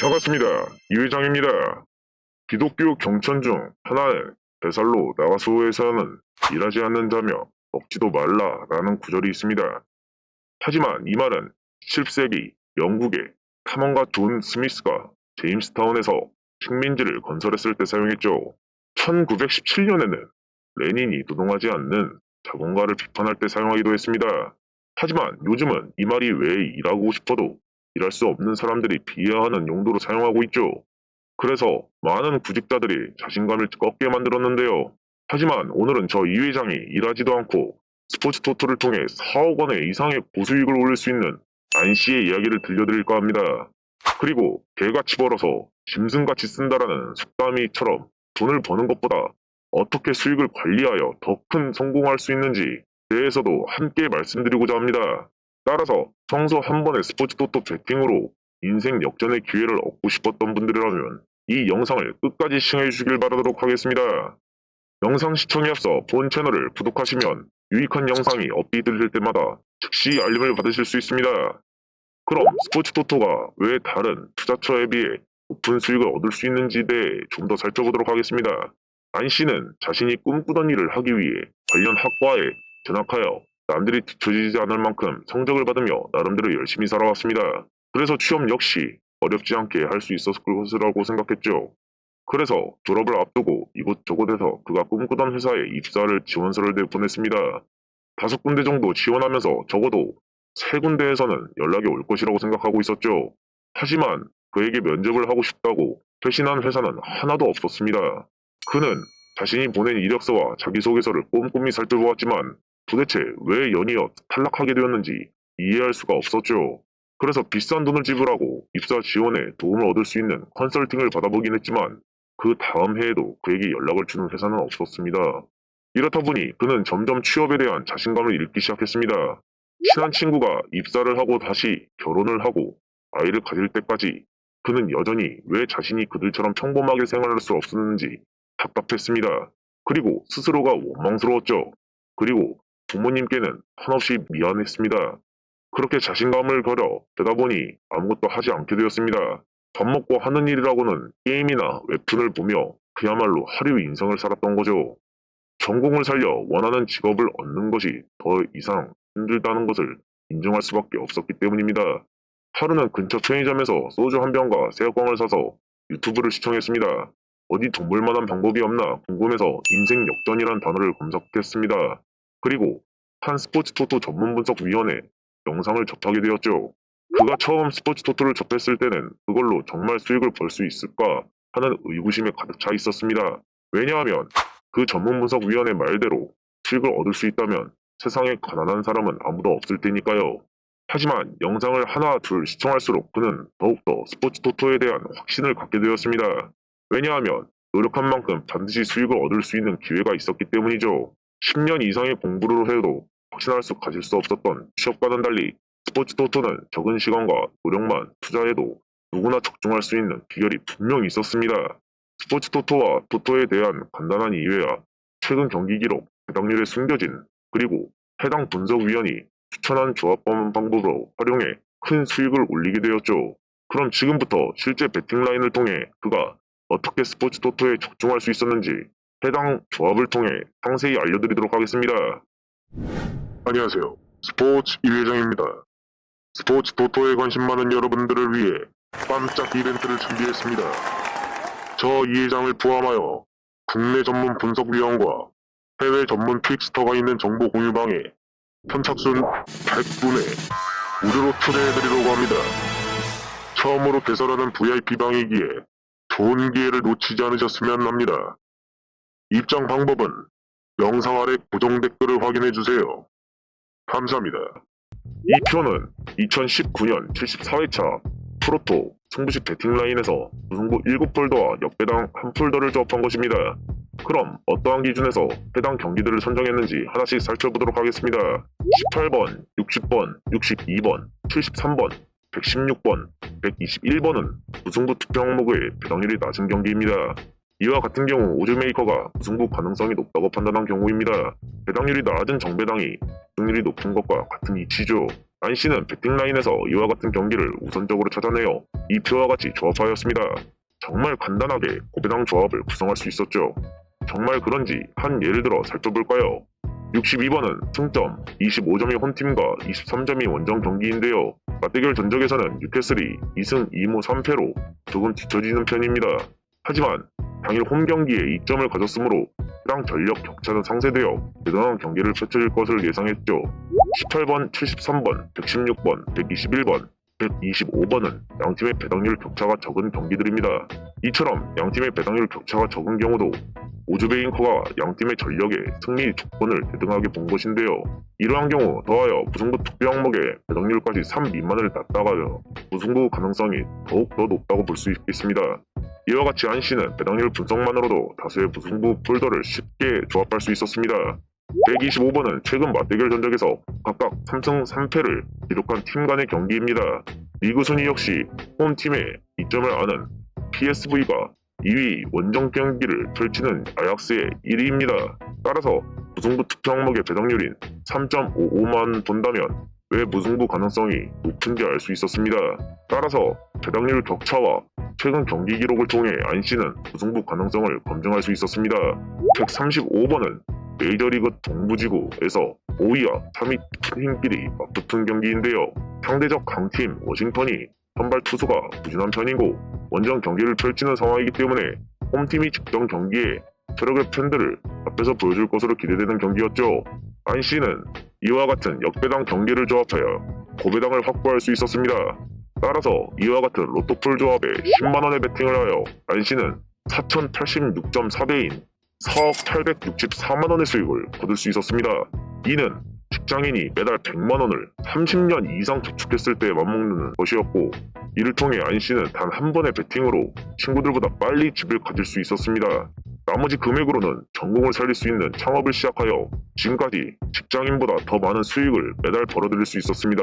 반갑습니다. 이 회장입니다. 기독교 경천 중 하나는 베살로 나가소에서는 일하지 않는 자며 먹지도 말라라는 구절이 있습니다. 하지만 이 말은 10세기 영국의 탐험가 존 스미스가 제임스타운에서 식민지를 건설했을 때 사용했죠. 1917년에는 레닌이 노동하지 않는 자본가를 비판할 때 사용하기도 했습니다. 하지만 요즘은 이 말이 왜 일하고 싶어도 일할 수 없는 사람들이 비하하는 용도로 사용하고 있죠. 그래서 많은 구직자들이 자신감을 꺾게 만들었는데요. 하지만 오늘은 저 이 회장이 일하지도 않고 스포츠 토토를 통해 4억 원의 이상의 고수익을 올릴 수 있는 안 씨의 이야기를 들려드릴까 합니다. 그리고 개같이 벌어서 짐승같이 쓴다라는 속담이처럼 돈을 버는 것보다 어떻게 수익을 관리하여 더 큰 성공할 수 있는지 대해서도 함께 말씀드리고자 합니다. 따라서 평소 한 번의 스포츠 토토 배팅으로 인생 역전의 기회를 얻고 싶었던 분들이라면 이 영상을 끝까지 시청해 주시길 바라도록 하겠습니다. 영상 시청에 앞서 본 채널을 구독하시면 유익한 영상이 업데이트될 때마다 즉시 알림을 받으실 수 있습니다. 그럼 스포츠 토토가 왜 다른 투자처에 비해 높은 수익을 얻을 수 있는지에 대해 좀 더 살펴보도록 하겠습니다. 안 씨는 자신이 꿈꾸던 일을 하기 위해 관련 학과에 전학하여 남들이 뒤처지지 않을 만큼 성적을 받으며 나름대로 열심히 살아왔습니다. 그래서 취업 역시 어렵지 않게 할 수 있었을 것이라고 생각했죠. 그래서 졸업을 앞두고 이곳저곳에서 그가 꿈꾸던 회사에 입사를 지원서를 내보냈습니다. 다섯 군데 정도 지원하면서 적어도 세 군데에서는 연락이 올 것이라고 생각하고 있었죠. 하지만 그에게 면접을 하고 싶다고 회신한 회사는 하나도 없었습니다. 그는 자신이 보낸 이력서와 자기소개서를 꼼꼼히 살펴보았지만 도대체 왜 연이어 탈락하게 되었는지 이해할 수가 없었죠. 그래서 비싼 돈을 지불하고 입사 지원에 도움을 얻을 수 있는 컨설팅을 받아보긴 했지만 그 다음 해에도 그에게 연락을 주는 회사는 없었습니다. 이렇다 보니 그는 점점 취업에 대한 자신감을 잃기 시작했습니다. 친한 친구가 입사를 하고 다시 결혼을 하고 아이를 가질 때까지 그는 여전히 왜 자신이 그들처럼 평범하게 생활할 수 없었는지 답답했습니다. 그리고 스스로가 원망스러웠죠. 그리고 부모님께는 한없이 미안했습니다. 그렇게 자신감을 걸어 되다 보니 아무것도 하지 않게 되었습니다. 밥 먹고 하는 일이라고는 게임이나 웹툰을 보며 그야말로 하루 인생을 살았던 거죠. 전공을 살려 원하는 직업을 얻는 것이 더 이상 힘들다는 것을 인정할 수밖에 없었기 때문입니다. 하루는 근처 편의점에서 소주 한 병과 새우깡을 사서 유튜브를 시청했습니다. 어디 돈 벌 만한 방법이 없나 궁금해서 인생 역전이란 단어를 검색했습니다. 그리고 한 스포츠 토토 전문 분석 위원회 영상을 접하게 되었죠. 그가 처음 스포츠 토토를 접했을 때는 그걸로 정말 수익을 벌 수 있을까 하는 의구심에 가득 차 있었습니다. 왜냐하면 그 전문 분석 위원회 말대로 수익을 얻을 수 있다면 세상에 가난한 사람은 아무도 없을 테니까요. 하지만 영상을 하나 둘 시청할수록 그는 더욱더 스포츠 토토에 대한 확신을 갖게 되었습니다. 왜냐하면 노력한 만큼 반드시 수익을 얻을 수 있는 기회가 있었기 때문이죠. 10년 이상의 공부를 해도 확신할 수 가질 수 없었던 취업과는 달리 스포츠 토토는 적은 시간과 노력만 투자해도 누구나 적중할 수 있는 비결이 분명히 있었습니다. 스포츠 토토와 토토에 대한 간단한 이해와 최근 경기 기록, 배당률에 숨겨진 그리고 해당 분석위원이 추천한 조합 방법으로 활용해 큰 수익을 올리게 되었죠. 그럼 지금부터 실제 베팅 라인을 통해 그가 어떻게 스포츠 토토에 적중할 수 있었는지 해당 조합을 통해 상세히 알려드리도록 하겠습니다. 안녕하세요. 스포츠 이회장입니다. 스포츠 토토에 관심 많은 여러분들을 위해 깜짝 이벤트를 준비했습니다. 저 이회장을 포함하여 국내 전문 분석위원과 해외 전문 픽스터가 있는 정보 공유방에 선착순 100분에 무료로 초대해드리려고 합니다. 처음으로 개설하는 VIP방이기에 좋은 기회를 놓치지 않으셨으면 합니다. 입장 방법은 영상 아래 고정 댓글을 확인해주세요. 감사합니다. 이 표는 2019년 74회차 프로토 승부식 배팅 라인에서 우승부 7폴더와 역배당 1폴더를 조합한 것입니다. 그럼 어떠한 기준에서 해당 경기들을 선정했는지 하나씩 살펴보도록 하겠습니다. 18번, 60번, 62번, 73번, 116번, 121번은 우승부 투표 항목의 배당률이 낮은 경기입니다. 이와 같은 경우 오즈메이커가 우승부 가능성이 높다고 판단한 경우입니다. 배당률이 낮은 정배당이 우승률이 높은 것과 같은 이치죠. 안 씨는 배팅 라인에서 이와 같은 경기를 우선적으로 찾아내어 이 표와 같이 조합하였습니다. 정말 간단하게 고배당 조합을 구성할 수 있었죠. 정말 그런지 한 예를 들어 살펴볼까요? 62번은 승점 25점이 홈팀과 23점이 원정 경기인데요. 맞대결 전적에서는 뉴캐슬이 2승 2무 3패로 조금 뒤처지는 편입니다. 하지만 당일 홈 경기에 이점을 가졌으므로 해당 전력 격차는 상쇄되어 대단한 경기를 펼쳐질 것을 예상했죠. 18번, 73번, 116번, 121번, 125번은 양팀의 배당률 격차가 적은 경기들입니다. 이처럼 양팀의 배당률 격차가 적은 경우도 오즈베잉커가 양팀의 전력에 승리 조건을 대등하게 본 것인데요. 이러한 경우 더하여 무승부 투표 항목의 배당률까지 3 미만을 낮다가요 무승부 가능성이 더욱 더 높다고 볼 수 있겠습니다. 이와 같이 안씨는 배당률 분석만으로도 다수의 무승부 폴더를 쉽게 조합할 수 있었습니다. 125번은 최근 맞대결 전적에서 각각 3승 3패를 기록한 팀 간의 경기입니다. 리그 순위 역시 홈팀의 이점을 아는 PSV가 2위 원정 경기를 펼치는 아약스의 1위입니다. 따라서 무승부 투표 항목의 배당률인 3.55만 본다면 왜 무승부 가능성이 높은지 알 수 있었습니다. 따라서 배당률 격차와 최근 경기 기록을 통해 안 씨는 무승부 가능성을 검증할 수 있었습니다. 135번은 메이저리그 동부지구에서 5위와 3위 팀끼리 맞붙은 경기인데요. 상대적 강팀 워싱턴이 선발 투수가 부진한 편이고 원정 경기를 펼치는 상황이기 때문에 홈팀이 직전 경기에 체력의 팬들을 앞에서 보여줄 것으로 기대되는 경기였죠. 안 씨는 이와 같은 역배당 경기를 조합하여 고배당을 확보할 수 있었습니다. 따라서 이와 같은 로또풀 조합에 10만원의 베팅을 하여 안 씨는 4086.4배인 4억 864만 원의 수익을 거둘 수 있었습니다. 이는 직장인이 매달 100만 원을 30년 이상 저축했을 때 맞먹는 것이었고 이를 통해 안 씨는 단 한 번의 베팅으로 친구들보다 빨리 집을 가질 수 있었습니다. 나머지 금액으로는 전공을 살릴 수 있는 창업을 시작하여 지금까지 직장인보다 더 많은 수익을 매달 벌어들일 수 있었습니다.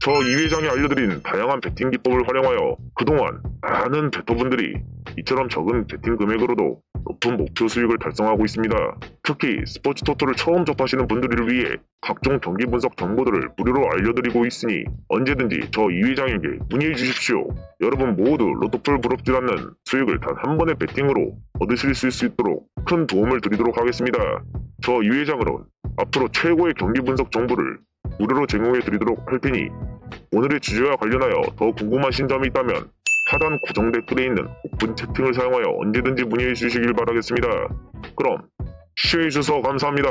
저 이 회장이 알려드린 다양한 베팅 기법을 활용하여 그동안 많은 베터분들이 이처럼 적은 베팅 금액으로도 높은 목표 수익을 달성하고 있습니다. 특히 스포츠 토토를 처음 접하시는 분들을 위해 각종 경기 분석 정보들을 무료로 알려드리고 있으니 언제든지 저 이 회장에게 문의해 주십시오. 여러분 모두 로또풀 부럽지 않는 수익을 단 한 번의 베팅으로 얻으실 수 있도록 큰 도움을 드리도록 하겠습니다. 저 이 회장으론 앞으로 최고의 경기 분석 정보를 무료로 제공해 드리도록 할 테니 오늘의 주제와 관련하여 더 궁금하신 점이 있다면 하단 고정 댓글에 있는 오픈 채팅을 사용하여 언제든지 문의해 주시길 바라겠습니다. 그럼 시청해 주셔서 감사합니다.